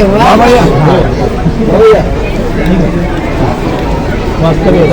परिणाम हा वास्तविक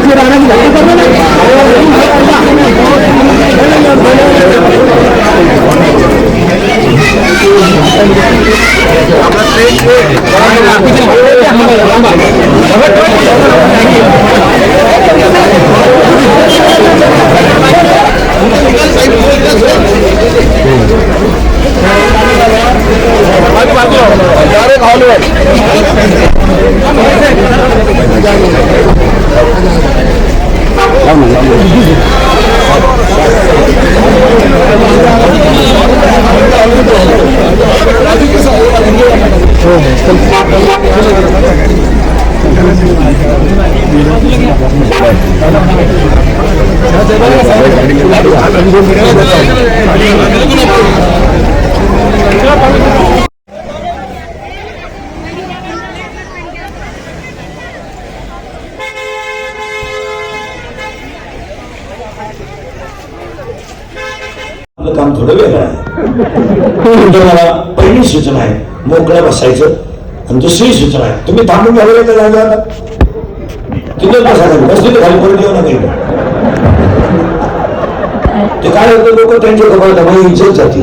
그걸 안 하면 어떡하나? Gracias. थोडं वेगळं आहे तुम्हाला पहिली सूचना आहे मोकळं बसायचं. आणि दुसरी सूचना आहे तुम्ही थांबून घ्यावे का जागा तिथं बसायचं बसली तर खाली परत येऊ नका ते काय होतं लोक त्यांच्या खबर माझी इज्जत जाते.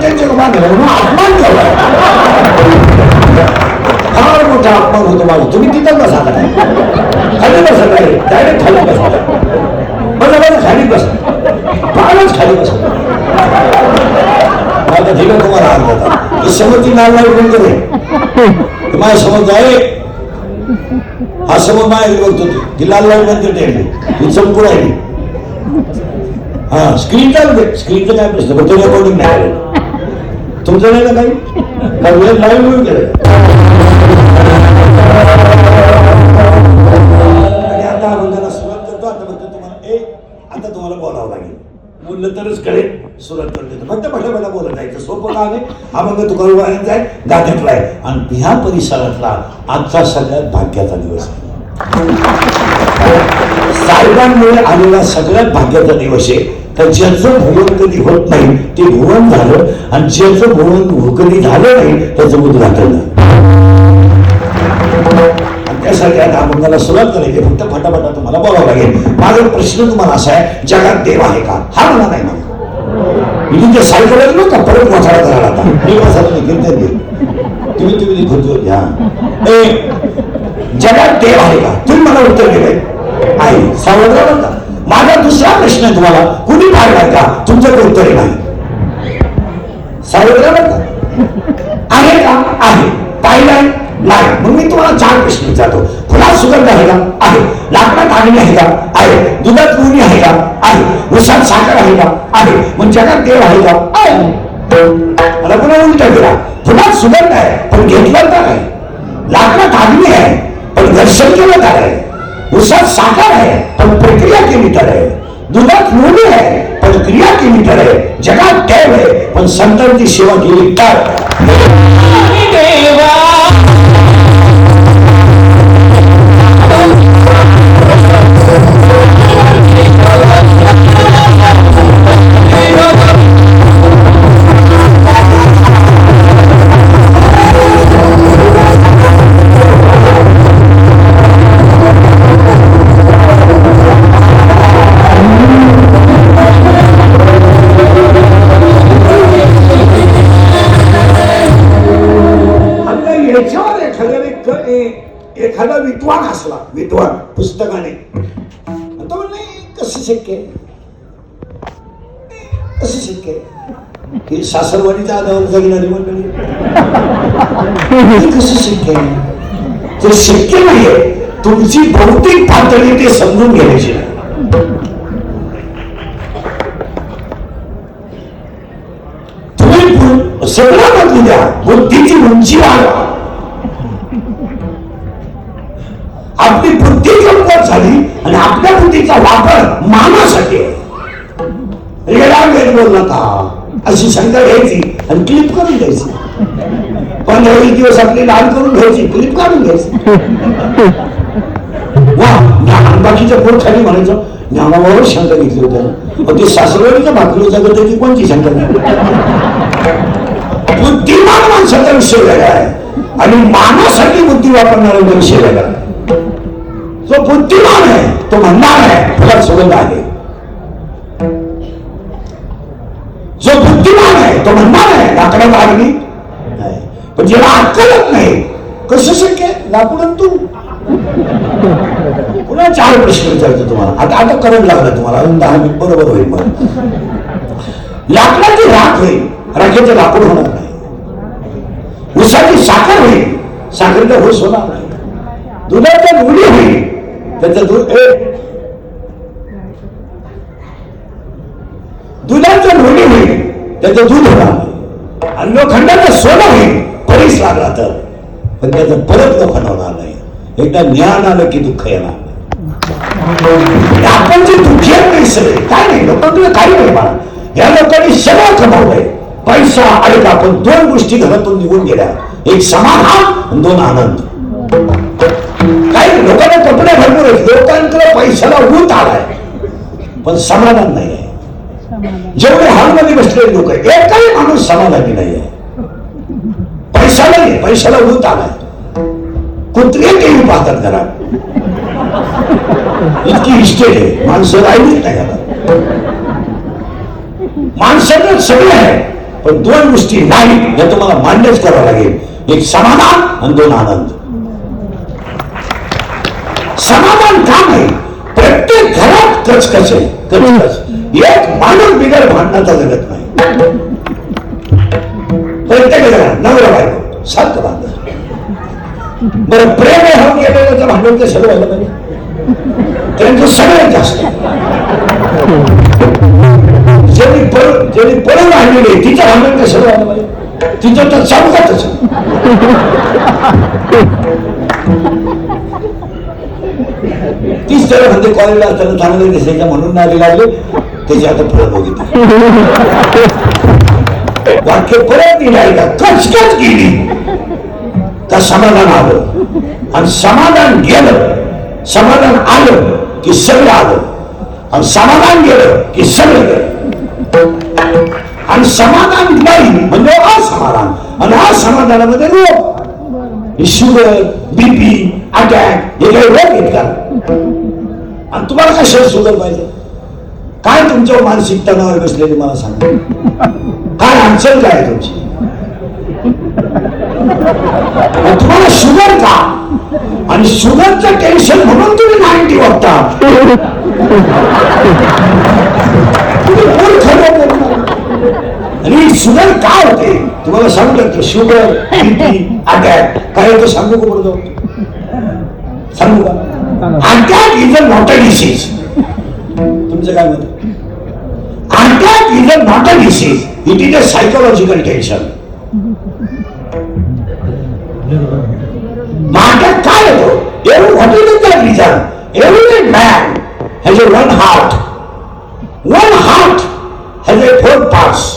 त्यांच्या कपाळात अपमान झाला. मोठा अपमान होतो माझा. तुम्ही तिथं बसा खाली बसा नाही डायरेक्ट खाली बसा. बसा बसा खाली बसा. फारच खाली बसा. आता ठीक तुम्हाला अर्थ होता ही नाल नाही कोण करे माझ्या समज आहे हा समज माझ्या बघतो ती. ती लाल लाल नंतर टेकली ती चमकून आहे हा स्क्रीन चालू स्क्रीनचं काय प्रश्न? पण तो रेकॉर्डिंग नाही. तुमचं नाही ना काही? कारण लाईव्ह म्हणून केलं आणि आता सुरुवात करतो. आता फक्त तुम्हाला आता तुम्हाला बोलावं लागेल. बोललं तरच कळेल. सुरुवात करतो फक्त बोलत जायचं सोपं काम आहे. हा मग आहे आहे. आणि ह्या परिसरातला आजचा सगळ्यात भाग्याचा दिवस आहे. साहेबांमुळे आलेला सगळ्यात भाग्याचा दिवस आहे. तर ज्याचं भुवन कधी होत नाही ते भुवन झालं. आणि ज्याचं भुवन कधी झालं नाही त्याचं उद्घाटन झालं. आणि त्यासाठी आपण त्याला सुरुवात करायची फक्त फटाफटा तुम्हाला बघावं लागेल. माझा प्रश्न तुम्हाला असा आहे जगात देव आहे का? हा मला नाही म्हणा मी तुमच्या सायकल गेलो का परत वाचाडा करायला आता मी वाचायला नाही कीर्तन तुम्ही तुम्ही खुर्चीवर घ्या. जगात देव आहे का? तुम्ही मला उत्तर दिलंय. आहे. सावधरा होता माझा दुसरा प्रश्न आहे तुम्हाला. कुणी पाहिलाय का तुमच्याकडे उत्तर नाही. सावधरा होता आहे का? आहे. पाहिलाय नाही. मग मी तुम्हाला चार प्रश्न विचारतो. खुला सुगंध आहे का? आहे. लाकडात आगणी आहे का? आहे. दुधात लोणी आहे का? आहे. वृषात साखर आहे का? आहे. मग जगात देव आहे का? आहे. रघुना पुन्हा उलटा दिला फुलात सुगंध आहे पण घेतलं तर आहे लाकडात आगणी आहे पण घर्षण केलं तर आहे वृषात साखर आहे पण प्रक्रिया केली तर आहे दुधात लोणी आहे पण क्रिया केली तर आहे जगात देव आहे पण संतांची सेवा केली तर देवा. विद्वान असला विद्वान पुस्तकाने. तो म्हणले कसं शक्य आहे? कसं शक्य ही सासरवाडीच्या आधावर जगणारी मंडळी. हे कसं शक्य ते शक्य नाहीये तुमची भौतिक पातळी ते समजून घ्यायची तुम्ही पु- सगळं बदलू द्या. बुद्धीची उंची वाढवा आपली बुद्धी झाली आणि आपल्या बुद्धीचा वापर मानासाठी. आहे. रेडा वेळ बोल नका. अशी शंका घ्यायची आणि क्लिप करून घ्यायची. पंधरा वीस दिवस आपली लाल करून घ्यायची क्लिप काढून घ्यायची. वा ज्ञान बाकीच्या पोट खाली म्हणायचं ज्ञानावर शंका घेतली होत्या पण ती सासरवाडीच्या भाकरी जगत होती कोणती शंका नाही. बुद्धिमान माणसाचा विषय वेगळा आहे. आणि मानासाठी बुद्धी वापरणारा विषय वेगळा आहे. जो बुद्धिमान आहे तो म्हणणार आहे फुलात सुगंध आहे जो बुद्धिमान आहे तो म्हणणार आहे लाकडात आगली पण ज्याला अक्कलच नाही कसं शक्य लाकडून तू। पुन्हा चार प्रश्न विचारतो तुम्हाला आता आता करंट लागला तुम्हाला अजून दहा मिनिट बरोबर होईल मग। लाकडाची राख होईल राखेचं लाकूड होणार नाही। उसाची साखर होईल साखरेचा होस होणार नाही। दुधाच्या मुली होईल त्याचं दूध दुधाचं लोणी होईल. त्याचं दूध होणार नाही. आणि लोखंडाचं सोनं होईल परीस लागला तर. पण त्याचं परत लोखंड होणार नाही. एकदा ज्ञान आलं की दुःख येणार आपण जे दुःखी आहेत नाही सगळे काय नाही लोक तुला काही नाही मला या लोकांनी सगळं कमावलंय. पैसा आणि आपण दोन गोष्टी घरातून निघून गेल्या. एक समाधान दोन आनंद. लोकांकडे पैशाला ऊत आलाय. पण समाधान नाही आहे जेवढे हॉलमध्ये बसलेले लोक एकही माणूस समाधानी नाही आहे पैसा नाही पैशाला ऊत आलाय. कुत्रे टीव्ही पाहतात घरात. इतकी इस्टेट आहे. माणसं राहिलीच नाही घरात माणसाचं सगळं आहे पण दोन गोष्टी नाही या तुम्हाला मान्यच करावं लागेल. एक समाधान आणि दोन आनंद. समाधान काम आहे. प्रत्येक घरात कचकच आहे कचकच. एक माणूस बिगर भांडणाचा जगत नाही. प्रत्येक घरात नवरा बायको सारखं भांडण. बरं प्रेम होऊन गेलेलं तर भांडण सगळं व्हायला पाहिजे. त्यांचं सगळ्यात जास्त. ज्यांनी पळ ज्यांनी पळून आणलेली आहे, तिचं भांडण सगळं व्हायला पाहिजे. तिचं तर चालतातच तीच त्याला म्हणते कॉलेजला असताना चांगले दिसायचं म्हणून नाही लागले त्याची आता फळ बघितली वाक्य परत निघाली का कचकच गेली. तर समाधान आलं. आणि समाधान गेलं. समाधान आलं की सगळं आलं. आणि समाधान गेलं की सगळं गेलं. आणि समाधान नाही म्हणजे असमाधान. आणि असमाधानामध्ये रोग. शुगर बीपी अटॅक हे काही रोग आहेत का आणि तुम्हाला कशाला शुगर पाहिजे? काय तुमच्यावर मानसिक तणावर बसलेली मला सांगा. काय अडचण काय आहे तुमची? तुम्हाला शुगर का? आणि शुगरचं टेन्शन म्हणून तुम्ही नाईन्टी वागता. आणि शुगर का होते? तुम्हाला सांगू शकतो शुगर अटॅक काय होतं सांगू का बरोबर सांगू का? Attack is a not a disease तुमचं काय मत? Attack is a not a disease it is a psychological tension attack काय येतो एवढं what is the reason every man has a one heart one heart has a four parts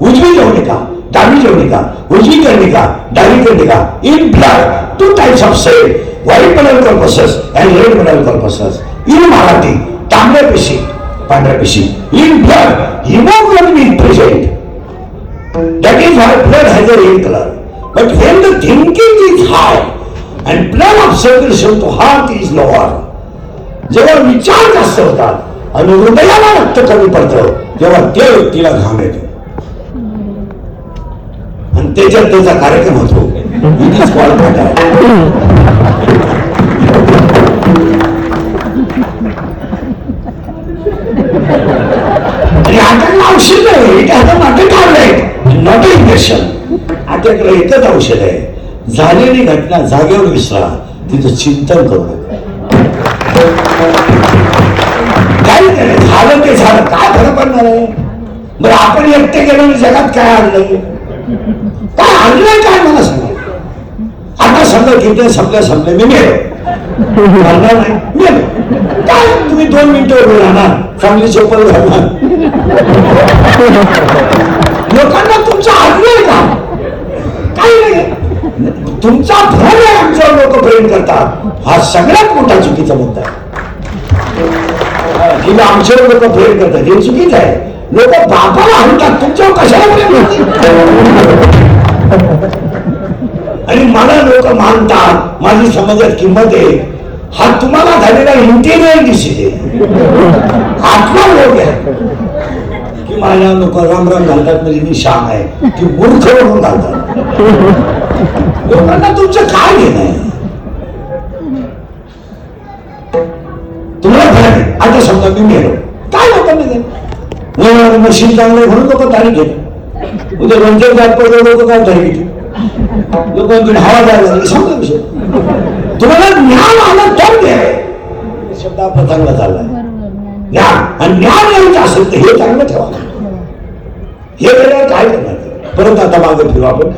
उजवी जवनिका डावी जवनिका उजवी कर्णिका डावी कर्णिका in blood two types of cell white blood corpuscles and red blood corpuscles in Marathi तांबड्या पेशी पांढऱ्या पेशी. In blood haemoglobin is present that is why blood has a red colour but when the thinking is high and blood of circulation to heart is lower जेव्हा विचार जास्त होतात आणि हृदयाला रक्त कमी पडतं तेव्हा त्या व्यक्तीला घाम येतो. आणि त्याच्यात त्याचा कार्यक्रम होतो. इट इज कॉल दर्शन आपल्याकडे एकच औषध आहे. झालेली घटना जागेवर विसरा. तिथं चिंतन करू नका. काही नाही झालं ते झालं. काय फरक पडणार आहे? बरं आपण एकटे गेलो जगात काय आणलंय काय आणलंय काय मला सांगा? आता समजा घेतलं समजा समजा मी मेलो. मरणार नाही. मेलो. काय? तुम्ही दोन मिनिटं उभे राहणार. चांगली चोपल घालणार लोकांना तुमचं आणलंय का काही नाही तुमचा भ्रम आहे आमच्यावर लोक प्रेम करतात. हा सगळ्यात मोठा चुकीचा मुद्दा आहे. किंवा आमच्यावर लोक प्रेम करतात. हे चुकीचं आहे. लोक बापाला आणतात तुमच्यावर कशाला प्रेम आणि मला लोक मानतात माझी समाजात किंमत आहे. हा तुम्हाला झालेला इंटेरियर डिसीज आत्मा लोक आहे. की माझ्या लोक राम राम घालतात म्हणजे मी श्याम आहे. की मूर्ख म्हणून घालतात. लोकांना तुमचं काय घेणं आहे? तुम्हाला फरक आहे. आता समजा मी मेलो काय लोकांना घेणं मशीन चांगलं आहे म्हणून लोक तारीख घेत उद्या रंजन जात पडलं लोक काय तारीख घेतील लोकांकडे हवा द्यायला लागली. समजा विषय तुम्हाला ज्ञान आलं तर द्या शब्द आपला चांगला चाललाय. ज्ञान. आणि ज्ञान यायचं असेल तर हे चांगलं ठेवा. हे वेळेला काय करणार? परत आता मागे फिरू आपण.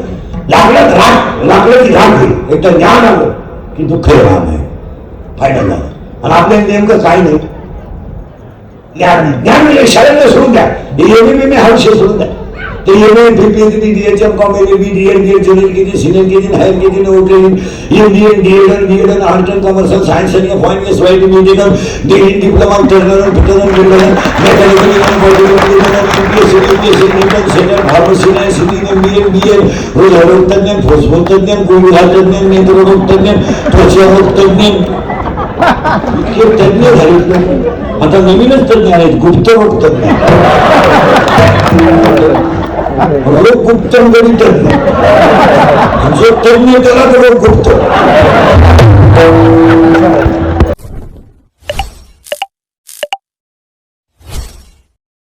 लाकडात राग लाकडाची राग होईल एक तर ज्ञान आलं की दुःख राम आहे फायदा झाला. आणि आपल्याला नेमकं काय नाही. ज्ञान ज्ञान म्हणजे शाळेला सोडून द्या. हे एम एम सोडून द्या. ते M A DHM com L B DEd DEd junior KG senior KG higher KG OKG MDEd DEd BEd art and commerce science आणि fine S Y degree diploma turner fitter builder mechanical pharmacy city BEd हृदयरोग तज्ञ फुफ्फुस तज्ञ गोळीघात तज्ञ नेत्ररोग तज्ञ त्वचारोग तज्ञ इतके तज्ञ झालेत आता नवीनच तज्ञ आहेत गुप्तरोग तज्ञ रोग गुप्त गणित तज्ञ जो तज्ञ त्याला तो गुप्त